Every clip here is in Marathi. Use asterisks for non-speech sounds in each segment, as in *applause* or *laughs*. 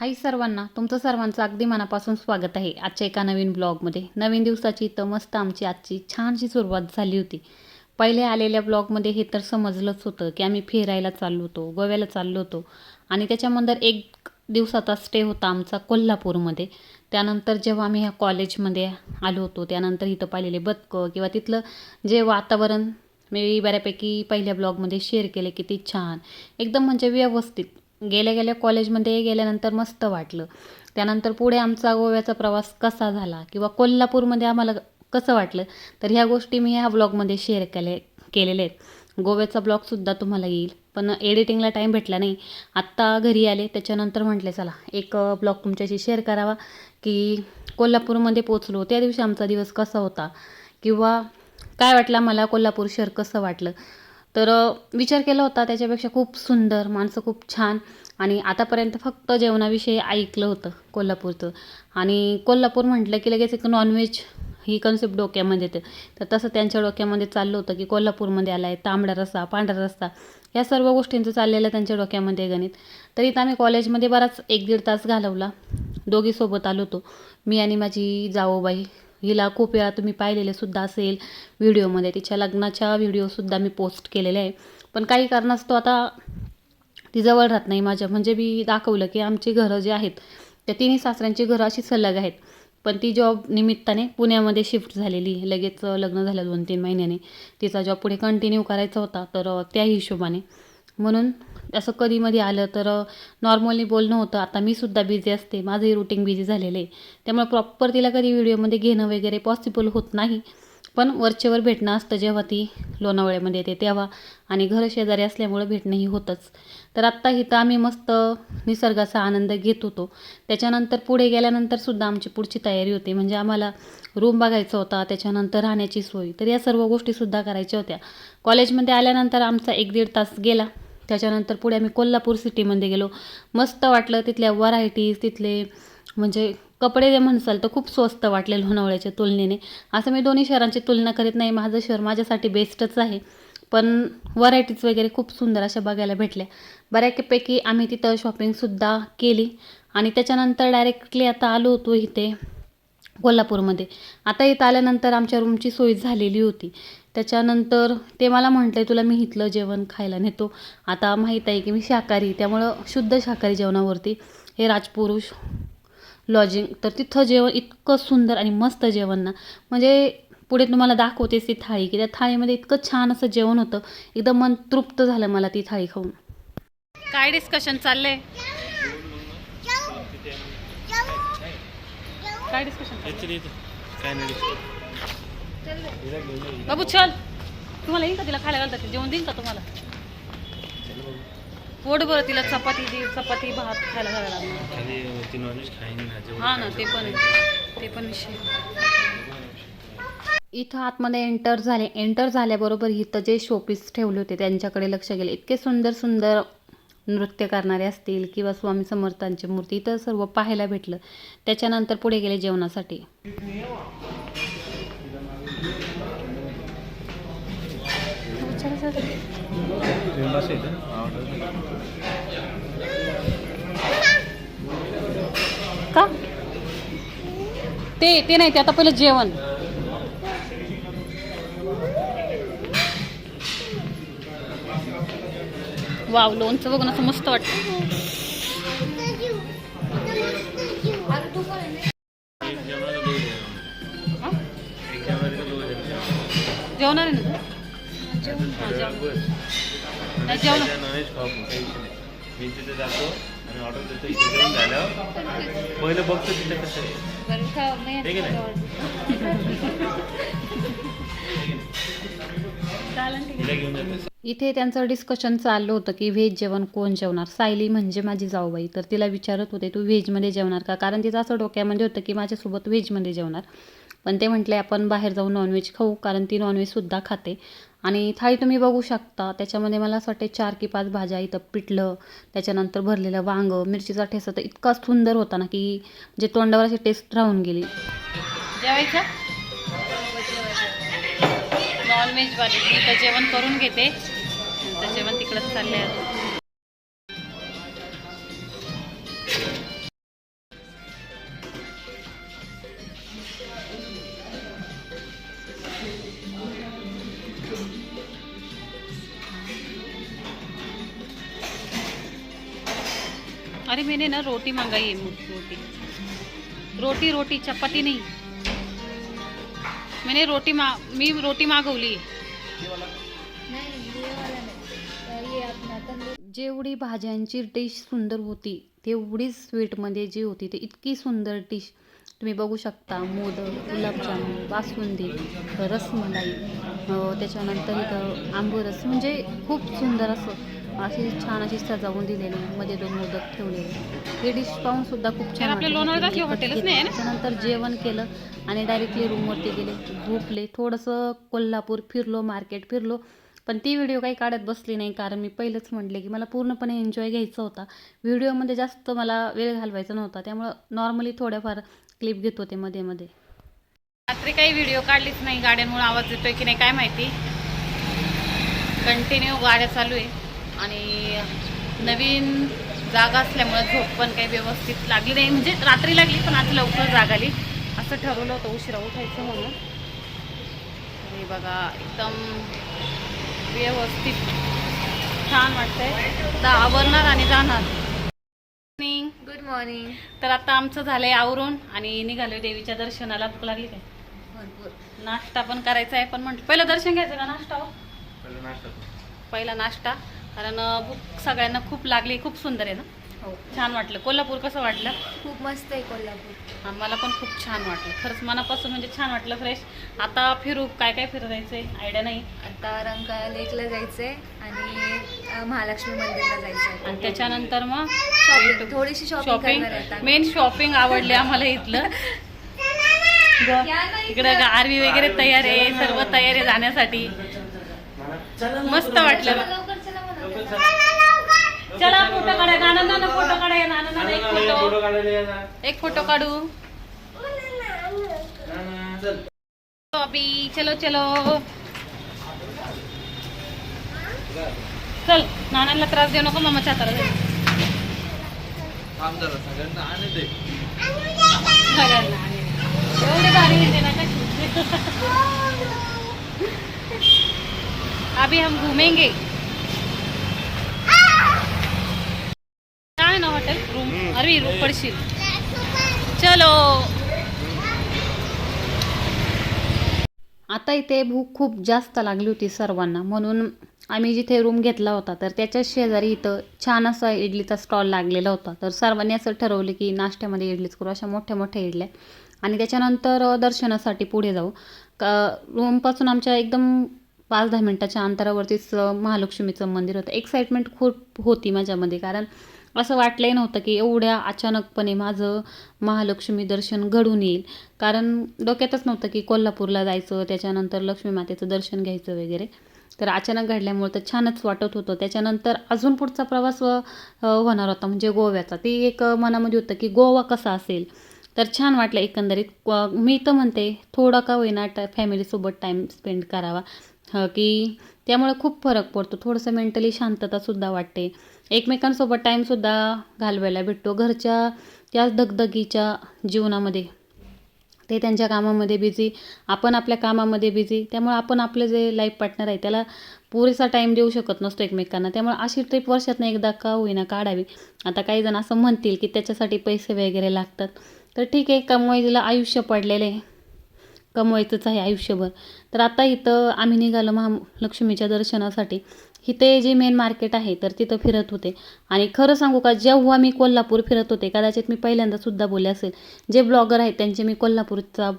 हाय सर्वांना तुमचं सर्वांचं अगदी मनापासून स्वागत आहे आजच्या एका नवीन ब्लॉगमध्ये. नवीन दिवसाची तर मस्त आमची आजची छानशी सुरुवात झाली होती. पहिले आलेल्या ब्लॉगमध्ये हे तर समजलंच होतं की आम्ही फिरायला चाललो होतो गोव्याला चाललो होतो. आणि त्याच्यानंतर एक दिवसाचा स्टे होता आमचा कोल्हापूरमध्ये. त्यानंतर जेव्हा आम्ही ह्या कॉलेजमध्ये आलो होतो त्यानंतर इथं पाहिलेले बदकं किंवा तिथलं जे वातावरण मी बऱ्यापैकी पहिल्या ब्लॉगमध्ये शेअर केले किती छान एकदम म्हणजे व्यवस्थित. गेल्या गेल्या कॉलेजमध्ये गेल्यानंतर मस्त वाटलं. त्यानंतर पुढे आमचा गोव्याचा प्रवास कसा झाला किंवा कोल्हापूरमध्ये आम्हाला कसं वाटलं तर ह्या गोष्टी मी ह्या ब्लॉगमध्ये शेअर केले केलेले आहेत. गोव्याचा ब्लॉगसुद्धा तुम्हाला येईल. पण एडिटिंगला टाईम भेटला नाही. आत्ता घरी आले त्याच्यानंतर म्हटले चला एक ब्लॉग तुमच्याशी शेअर करावा. की कोल्हापूरमध्ये पोचलो त्या दिवशी आमचा दिवस कसा होता? किंवा काय वाटलं मला कोल्हापूर शहर कसं वाटलं? तर विचार केला होता त्याच्यापेक्षा खूप सुंदर माणसं खूप छान आणि आतापर्यंत फक्त जेवणाविषयी ऐकलं होतं कोल्हापूरचं. आणि कोल्हापूर म्हटलं की लगेच एक नॉनव्हेज ही कन्सेप्ट डोक्यामध्ये येते. तर तसं त्यांच्या डोक्यामध्ये चाललं होतं की कोल्हापूरमध्ये आला आहे तांबडा रस्सा पांढरा रस्सा या सर्व गोष्टींचं चाललेलं त्यांच्या डोक्यामध्ये गणित. तर इथं आम्ही कॉलेजमध्ये बराच एक दीड तास घालवला. दोघी सोबत आलो होतो. मी आणि माझी जावोबाई हिला खूप वेळा तुम्ही पाहिलेले सुद्धा असेल व्हिडिओमध्ये. तिच्या लग्नाच्या व्हिडिओसुद्धा मी पोस्ट केलेले आहे. पण काही कारणास्तव आता ती जवळ राहत नाही माझ्या. म्हणजे मी दाखवलं की आमची घरं जी आहेत त्या तिन्ही सासऱ्यांची घरं अशी सलग आहेत. पण ती जॉब निमित्ताने पुण्यामध्ये शिफ्ट झालेली लगेच लग्न झालं दोन तीन महिन्याने. तिचा जॉब पुढे कंटिन्यू करायचा होता तर त्या हिशोबाने. म्हणून असं कधीमध्ये आलं तर नॉर्मली बोलणं होतं. आता मी सुद्धा बिझी असते. माझंही रुटीन बिझी झालेलं आहे. त्यामुळे प्रॉपर तिला कधी व्हिडिओमध्ये घेणं वगैरे पॉसिबल होत नाही. पण वरचेवर भेटणं असतं जेव्हा ती लोणावळ्यामध्ये येते तेव्हा. आणि घर शेजारी असल्यामुळं भेटणंही होतंच. तर आत्ता इथं आम्ही मस्त निसर्गाचा आनंद घेत होतो. त्याच्यानंतर पुढे गेल्यानंतर सुद्धा आमची पुढची तयारी होती. म्हणजे आम्हाला रूम बघायचा होता. त्याच्यानंतर राहण्याची सोय. तर या सर्व गोष्टीसुद्धा करायच्या होत्या. कॉलेजमध्ये आल्यानंतर आमचा एक दीड तास गेला. त्याच्यानंतर पुढे आम्ही कोल्हापूर सिटीमध्ये गेलो. मस्त वाटलं तिथल्या व्हरायटीज तिथले म्हणजे कपडे जे म्हणसाल तर खूप स्वस्त वाटले लोणावळ्याच्या तुलनेने. असं मी दोन्ही शहरांची तुलना करीत नाही. माझं शहर माझ्यासाठी बेस्टच आहे. पण व्हरायटीज वगैरे खूप सुंदर अशा बघायला भेटल्या. बऱ्यापैकी आम्ही तिथं शॉपिंगसुद्धा केली. आणि त्याच्यानंतर डायरेक्टली आता आलो होतो इथे कोल्हापूरमध्ये. आता इथं आल्यानंतर आमच्या रूमची सोय झालेली होती. त्याच्यानंतर ते मला म्हटले तुला मी इथलं जेवण खायला नेतो. आता माहीत आहे की मी शाकाहारी त्यामुळं शुद्ध शाकाहारी जेवणावरती हे राजपुरुष लॉजिंग तर तिथं जेवण इतकं सुंदर आणि मस्त जेवण ना. म्हणजे पुढे तुम्हाला दाखवतेच ती थाळी की त्या थाळीमध्ये इतकं छान असं जेवण होतं. एकदम मन तृप्त झालं मला ती थाळी खाऊन. काय डिस्कशन चाललंय? काय डिस्कशन ऍक्च्युली काय नाही. बाबू चल. तुम्हाला येईल का तिला खायला घालतात जेवण देईन का तुम्हाला? पोट बरं तिला चपाती दे चपाती भात खायला घालायला लागणार. हा ना ते पण आहे. ते पण विषय इथं आतमध्ये एंटर झाले. एंटर झाल्याबरोबर इथं जे शोपीस ठेवले होते त्यांच्याकडे लक्ष गेले. इतके सुंदर सुंदर नृत्य करणारे असतील किंवा स्वामी समर्थांची मूर्ती इथं सर्व पाहायला भेटलं. त्याच्यानंतर पुढे गेले जेवणासाठी फेमस आहे इथं आवडतं का? ते ते नाही ते आता पहिलं जेवण. वाव लोणचं बघून असं मस्त वाटतं. नॉनव्हेज खाऊ काही नाही. मी तिथे जातो आणि ऑर्डर देतो इथे जेवण झाल्यावर पहिलं बघतो तिथे कसं आहे ठीक आहे ना तिला घेऊन जातो इथे त्यांचं डिस्कशन चाललं होतं की व्हेज जेवण कोण जेवणार? सायली म्हणजे माझी जाऊबाई. तर तिला विचारत होते तू व्हेजमध्ये जेवणार का? कारण तिचं असं डोक्यामध्ये होतं की माझ्यासोबत व्हेजमध्ये जेवणार. पण ते म्हटले आपण बाहेर जाऊन नॉनव्हेज खाऊ कारण ती नॉनव्हेजसुद्धा खाते. आणि थाळी तुम्ही बघू शकता. त्याच्यामध्ये मला असं वाटते चार की पाच भाज्या इथं पिठलं त्याच्यानंतर भरलेलं वांगं मिरचीचा ठेसा तर इतका सुंदर होता ना की जे तोंडावर अशी टेस्ट राहून गेली. जेवायचं? नॉनव्हेजवाली मी तर जेवण करून घेते. तर जेवण तिकडंच चालले आहे मैंने ना रोटी मंगाई है रोटी। रोटी रोटी चपाती नहीं। मैंने रोटी मा मी रोटी मागवली जेवढी भाज्यांची डिश सुंदर होती तेवढीच स्वीटमध्ये जी होती ती इतकी सुंदर डिश तुम्ही बघू शकता मोदक गुलाबजामुन बासुंदी रसमलाई त्याच्यानंतर इथं आंबरस म्हणजे खूप सुंदर असं अशी छान अशी सजावून दिलेली मध्ये दोन मोदक ठेवलेले हे डिश पाहून सुद्धा खूप छान? त्याच्यानंतर जेवण केलं आणि डायरेक्टली रूमवरती गेले. झोपले. थोडंसं कोल्हापूर फिरलो मार्केट फिरलो. पण ती व्हिडिओ काही काढत बसली नाही कारण मी पहिलंच म्हटले की मला पूर्णपणे एन्जॉय घ्यायचा होता. व्हिडिओमध्ये जास्त मला वेळ घालवायचा नव्हता. त्यामुळं नॉर्मली थोड्याफार क्लिप घेत होते मध्ये मध्ये. रात्री काही व्हिडिओ काढलीच नाही. गाड्यांमुळे आवाज येतोय की नाही काय माहिती? कंटिन्यू गाड्या चालू आहे. आणि नवीन जागा असल्यामुळे झोप पण काही व्यवस्थित लागली नाही. म्हणजे रात्री लागली पण आज लवकर जाग आली. असं ठरवलं होतं उशिरा उठायचं म्हणून. हे बघा एकदम व्यवस्थित छान वाटतंय. आता आवरणार आणि जाणार. आणि गुड मॉर्निंग तर आता आमचं झालंय आवरून आणि निघालोय देवीच्या दर्शनाला. भूक लागली काय? भरपूर. नाश्ता पण करायचा आहे पण म्हटलं पहिलं दर्शन घ्यायचं का नाश्ता हो? पहिला नाश्ता. कर. पहिला नाश्ता. कारण भूक सगळ्यांना खूप लागली खूप सुंदर आहे ना? हो. छान वाटलं. कोल्हापूर कसं वाटलं? खूप मस्त आहे कोल्हापूर. हा, मला पण खूप छान वाटलं. खरंच मनापासून म्हणजे छान वाटलं फ्रेश आता फिरू काय काय फिरायचंय? आयडिया नाही? आता रंकाळा लेकला जायचंय आणि अं, महालक्ष्मी मंदिरला जायचंय. आणि त्याच्यानंतर मग? शॉपिंग थोडीशी शॉपिंग शॉपिंग करणार आहे आता. मेन शॉपिंग आवडली आम्हाला इथलं. *laughs* इकडं आरवी वगैरे तयार आहे सर्व तयार आहे जाण्यासाठी. मस्त वाटलं. चला फोटो काढा. नाना नाना फोटो काढा नाना नाना एक फोटो. या. एक फोटो काढू. अभी चलो. चलो चल. नानांना त्रास देऊ नको मामाच्या हाताला दे. सगळ्यांना एवढी भारी ना कशी? *laughs* अभी हम घूमेंगे काय ना हॉटेल रूम हम्म. अरे पडशील. चलो. आता इथे भूक खूप जास्त लागली होती सर्वांना म्हणून आम्ही जिथे रूम घेतला होता तर त्याच्या शेजारी इथं छान असा इडलीचा स्टॉल लागलेला होता. तर सर्वांनी असं ठरवलं की नाश्त्यामध्ये इडलीच करू अशा मोठ्या मोठ्या इडल्या. आणि त्याच्यानंतर दर्शनासाठी पुढे जाऊ. का रूमपासून आमच्या एकदम पाच दहा मिनटाच्या अंतरावरतीच महालक्ष्मीचं मंदिर होतं. एक्साइटमेंट खूप होती माझ्यामध्ये कारण असं वाटलंही नव्हतं की एवढ्या अचानकपणे माझं महालक्ष्मी दर्शन घडून येईल. कारण डोक्यातच नव्हतं की कोल्हापूरला जायचं त्याच्यानंतर लक्ष्मी मातेचं दर्शन घ्यायचं वगैरे. तर अचानक घडल्यामुळे तर छानच वाटत होतं. त्याच्यानंतर अजून पुढचा प्रवास होणार होता म्हणजे गोव्याचा. ती एक मनामध्ये होतं की गोवा कसा असेल? तर छान वाटलं एकंदरीत. मी तर म्हणते थोडा का होईना टा फॅमिलीसोबत टाईम स्पेंड करावा. की त्यामुळे खूप फरक पडतो. थोडंसं मेंटली शांततासुद्धा वाटते. एकमेकांसोबत टाईमसुद्धा घालवायला भेटतो. घरच्या त्या दगदगीच्या जीवनामध्ये ते त्यांच्या कामामध्ये बिझी आपण आपल्या कामामध्ये बिझी त्यामुळे आपण आपले जे लाईफ पार्टनर आहे त्याला पुरेसा टाईम देऊ शकत नसतो एकमेकांना. त्यामुळे अशी ट्रिप वर्षातनं एकदा का होईना काढावी. आता काही जण असं म्हणतील की त्याच्यासाठी पैसे वगैरे लागतात. तर ठीक आहे कमवायला आयुष्य पडलेलं आहे. कमवायचंच आहे आयुष्यभर. तर आता इथं आम्ही निघालो महालक्ष्मीच्या दर्शनासाठी. इथे जे मेन मार्केट आहे तर तिथं फिरत होते. आणि खरं सांगू का जेव्हा मी कोल्हापूर फिरत होते कदाचित मी पहिल्यांदा सुद्धा बोलले असेल जे ब्लॉगर आहेत त्यांचे मी कोल्हापूरचा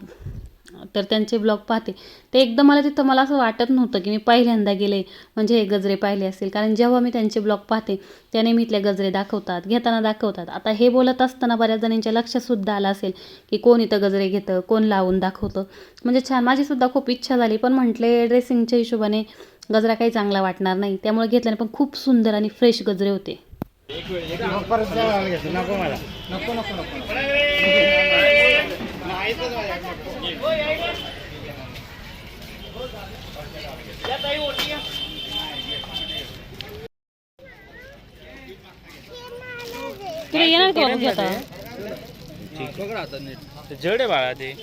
तर त्यांचे ब्लॉग पाहते. ते एकदम मला तिथं मला असं वाटत नव्हतं की मी पहिल्यांदा गेले म्हणजे हे गजरे पाहिले असतील. कारण जेव्हा मी त्यांचे ब्लॉग पाहते त्या नेहमीतले गजरे दाखवतात घेताना दाखवतात. आता हे बोलत असताना बऱ्याच जणांच्या लक्षातसुद्धा आलं असेल की कोण इथं गजरे घेतं कोण लावून दाखवतं. म्हणजे छान माझीसुद्धा खूप इच्छा झाली पण म्हटले ड्रेसिंगच्या हिशोबाने गजरा काही चांगला वाटणार नाही. त्यामुळे घेतल्याने पण खूप सुंदर आणि फ्रेश गजरे होते. तुला येणार का जड आहे बाळा ते.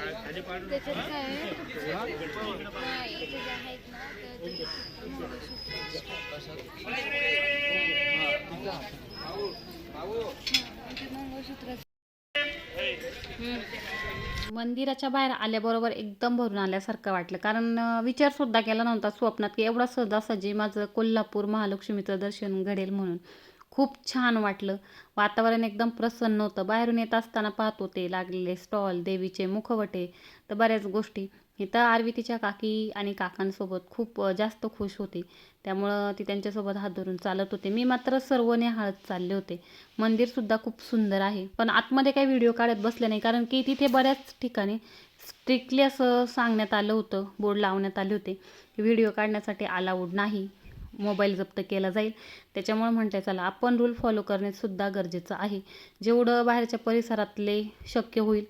त्याच्यात काय? नाही, आहेत ना, मंगळसूत्र. मंदिराच्या बाहेर आल्याबरोबर एकदम भरून आल्यासारखं वाटलं कारण अं, विचारसुद्धा केला नव्हता स्वप्नात की एवढा सहजासहजी माझं कोल्हापूर महालक्ष्मीचं दर्शन घडेल म्हणून खूप छान वाटलं. वातावरण एकदम प्रसन्न होतं. बाहेरून येत असताना पाहत होते लागलेले स्टॉल देवीचे मुखवटे तर बऱ्याच गोष्टी. इथं आरवी तिच्या काकी आणि काकांसोबत खूप जास्त खुश होती. त्यामुळं ती त्यांच्यासोबत हात धरून चालत होते. मी मात्र सर्व नेहाळत चालले होते. मंदिरसुद्धा खूप सुंदर आहे. पण आतमध्ये काही व्हिडिओ काढत बसले नाही. कारण की तिथे बऱ्याच ठिकाणी स्ट्रिक्टली असं सांगण्यात आलं होतं. बोर्ड लावण्यात आले होते. व्हिडिओ काढण्यासाठी अलाउड नाही. मोबाईल जप्त केला जाईल. त्याच्यामुळे म्हटलं चला आपण रूल फॉलो करणेसुद्धा गरजेचं आहे. जेवढं बाहेरच्या परिसरातले शक्य होईल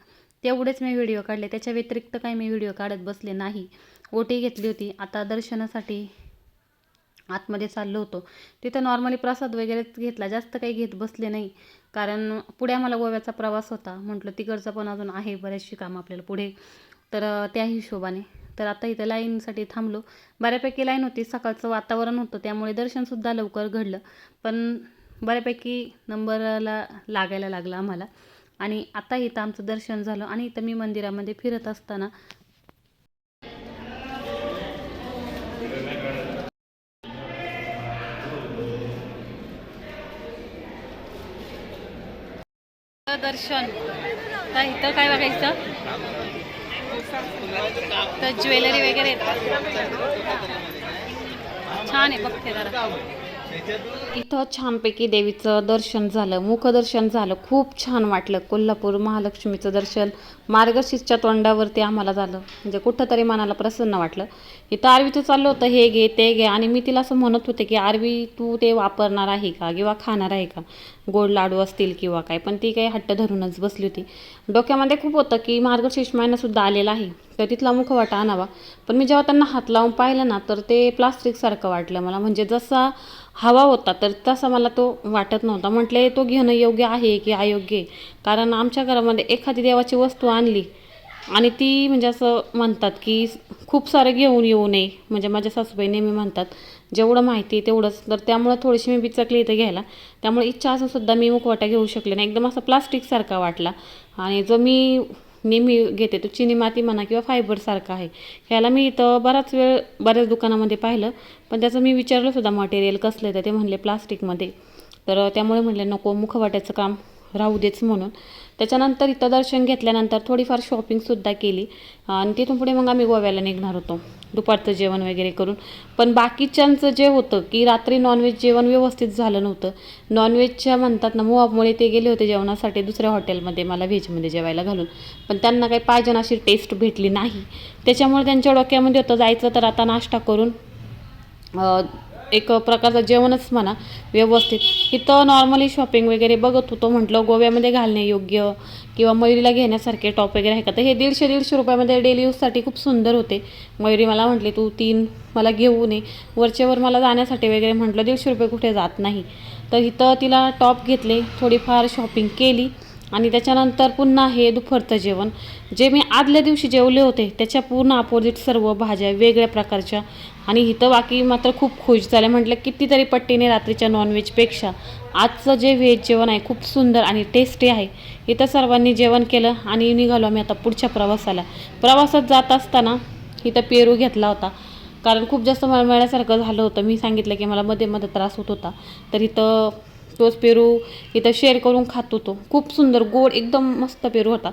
तेवढेच मी व्हिडिओ काढले. त्याच्या व्यतिरिक्त काही मी व्हिडिओ काढत बसले नाही. ओटी घेतली होती. आता दर्शनासाठी आतमध्ये चाललो होतो. तिथं नॉर्मली प्रसाद वगैरेच घेतला. जास्त काही घेत बसले नाही. कारण पुढे आम्हाला गोव्याचा प्रवास होता. म्हटलं तिकडचं पण अजून आहे बरेचशी कामं आपल्याला पुढे. तर त्या हिशोबाने तर आता इथं लाईनसाठी थांबलो. बऱ्यापैकी लाईन होती सकाळचं वातावरण होतं त्यामुळे दर्शनसुद्धा लवकर घडलं. पण बऱ्यापैकी नंबरला लागायला लागला आम्हाला. आणि आता इथं आमचं दर्शन झालं आणि इथं मी मंदिरामध्ये फिरत असताना दर्शन. तर इथं काय बघायचं? तर ज्वेलरी वगैरे छान आहे बघते जरा. इथं छानपैकी देवीचं दर्शन झालं मुखदर्शन झालं खूप छान वाटलं. कोल्हापूर महालक्ष्मीचं दर्शन मार्गशीर्षच्या तोंडावरती आम्हाला झालं. म्हणजे कुठंतरी मनाला प्रसन्न वाटलं. इथं आरवीचं चाललं होतं हे घे ते घे. आणि मी तिला असं म्हणत होते की आरवी तू ते वापरणार आहे का किंवा खाणार आहे का? गोड लाडू असतील किंवा काय. पण ती काही हट्ट धरूनच बसली होती. डोक्यामध्ये खूप होतं की मार्गशीर्ष महिनासुद्धा आलेला आहे तर तिथला मुखवाटा आणावा. पण मी जेव्हा त्यांना हात लावून पाहिलं ना तर ते प्लास्टिकसारखं वाटलं मला. म्हणजे जसा हवा होता तर तसा मला तो वाटत नव्हता. म्हटले तो घेणं योग्य आहे की अयोग्य आहे? कारण आमच्या घरामध्ये एखादी देवाची वस्तू आणली आणि ती म्हणजे असं म्हणतात की खूप सारं घेऊन येऊ नये. म्हणजे माझ्या सासूबाई नेहमी म्हणतात जेवढं माहिती आहे तेवढंच. तर त्यामुळं थोडीशी मी बिचकली इथं घ्यायला. त्यामुळे इच्छा असूनसुद्धा मी मुखवाटा घेऊ शकले नाही. एकदम असा प्लास्टिकसारखा वाटला. आणि जो मी नेहमी घेते. तो चिनी माती म्हणा किंवा फायबरसारखा आहे. ह्याला मी इथं बराच वेळ बऱ्याच दुकानामध्ये पाहिलं. पण त्याचं मी विचारलं सुद्धा मटेरियल कसलं आहे तर ते म्हणले प्लास्टिकमध्ये तर त्यामुळे म्हणले नको मुखवाट्याचं काम राहू देच म्हणून. त्याच्यानंतर इथं दर्शन घेतल्यानंतर थोडीफार शॉपिंगसुद्धा केली. आणि तिथून पुढे मग आम्ही गोव्याला निघणार होतो. दुपारचं जेवण वगैरे करून. पण बाकीच्यांचं जे होतं की रात्री नॉनव्हेज जेवण व्यवस्थित झालं नव्हतं. नॉनव्हेजच्या म्हणतात ना मुळे ते गेले होते जेवणासाठी दुसऱ्या हॉटेलमध्ये मला व्हेजमध्ये जेवायला घालून. पण त्यांना काही पाहिजे अशी टेस्ट भेटली नाही. त्याच्यामुळे त्यांच्या डोक्यामध्ये होतं जायचं तर आता नाश्ता करून एक प्रकारचं जेवणच म्हणा व्यवस्थित. इथं नॉर्मली शॉपिंग वगैरे बघत होतो म्हटलं गोव्यामध्ये घालणे योग्य किंवा मयुरीला घेण्यासारखे टॉप वगैरे आहे का? तर हे दीडशे दीडशे रुपयामध्ये डेली यूजसाठी खूप सुंदर होते. मयुरी मला म्हटली तू तीन मला घेऊ नये वरचेवर मला जाण्यासाठी वगैरे म्हटलं दीडशे रुपये कुठे जात नाही. तर इथं तिला टॉप घेतले थोडीफार शॉपिंग केली. आणि त्याच्यानंतर पुन्हा हे दुपारचं जेवण. जे मी आदल्या दिवशी जेवले होते त्याच्या पूर्ण अपोजिट सर्व भाज्या वेगळ्या प्रकारच्या. आणि इथं बाकी मात्र खूप खुश झाले. म्हटलं कितीतरी पट्टीने रात्रीच्या नॉनव्हेजपेक्षा आजचं जे व्हेज जेवण आहे खूप सुंदर आणि टेस्टी आहे. इथं सर्वांनी जेवण केलं आणि निघालो आम्ही आता पुढच्या प्रवासाला. प्रवासात जात असताना इथं पेरू घेतला होता. कारण खूप जास्त मळमळ्यासारखं झालं होतं. मी सांगितलं की मला मध्ये मध्ये त्रास होत होता. तर इथं तोच पेरू इथं शेअर करून खात होतो खूप सुंदर गोड एकदम मस्त पेरू होता.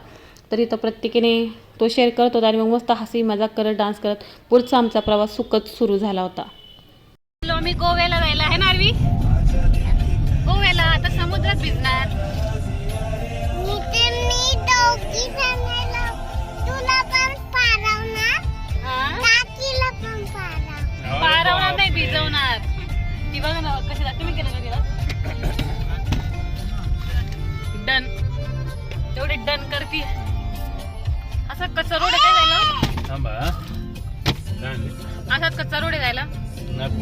तर इथं प्रत्येकीने तो शेअर करत होता आणि मग मस्त हसी मजाक करत डान्स करत पुढचा आमचा प्रवास सुखद सुरू झाला होता. मी गोव्याला जायला आहे ना आरवी गोव्याला आता समुद्रात भिजणार. पारवणार काकीला पण पारव पारवणार नाही भिजवणार. ती बघा ना कशी तुम्ही केलं डन. तेवढे डन करती असं कच्चा रोड आहे काय जायला? थांबा? असाच कच्चा रोड आहे जायला.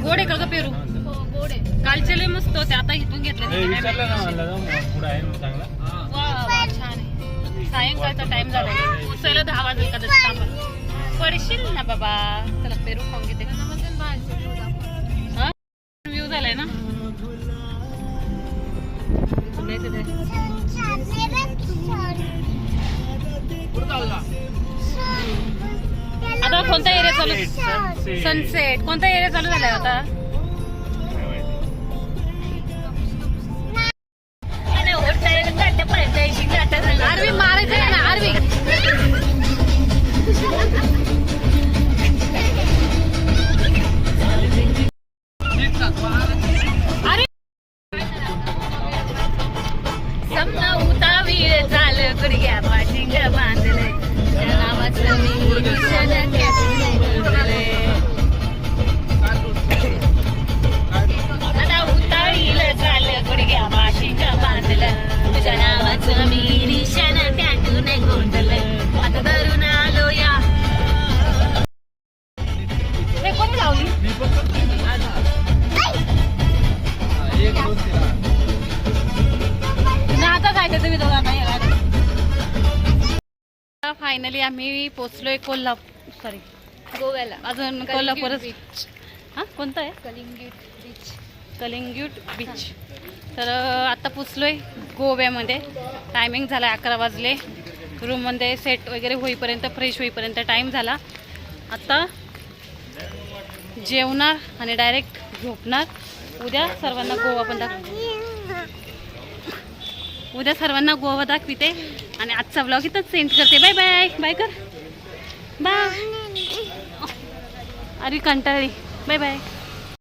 गोड का ग पेरू. हो कालचे लय मस्त होते आता इथून घेतले. छान आहे. सायंकाळचा टाइम झाला पोचायला दहा वाजेल कदाचित पडशील ना बाबा? चला पेरू खाऊन घेते. व्ह्यू तिथे. आता कोणता एरिया चालू. सनसेट कोणता एरिया चालू झालाय आता आम्ही पोचलोय कोल्हापूर सॉरी गोव्याला. अजून कोल्हापूरच हा? कोणतं आहे? कलिंगी बीच कलिंग्यूट बीच तर अं, आता पोचलोय गोव्यामध्ये. टायमिंग झाला अकरा वाजले. रूममध्ये सेट वगैरे होईपर्यंत फ्रेश होईपर्यंत टाईम झाला. आता जेवणार आणि डायरेक्ट झोपणार. उद्या सर्वांना गोवा पण दाख उद्या सर्वांना गोवा दाखविते. आणि आजचा ब्लॉग इथंच सेंड करते. बाय बाय बाय कर. बाय. अरे कंटाळी. Bye bye.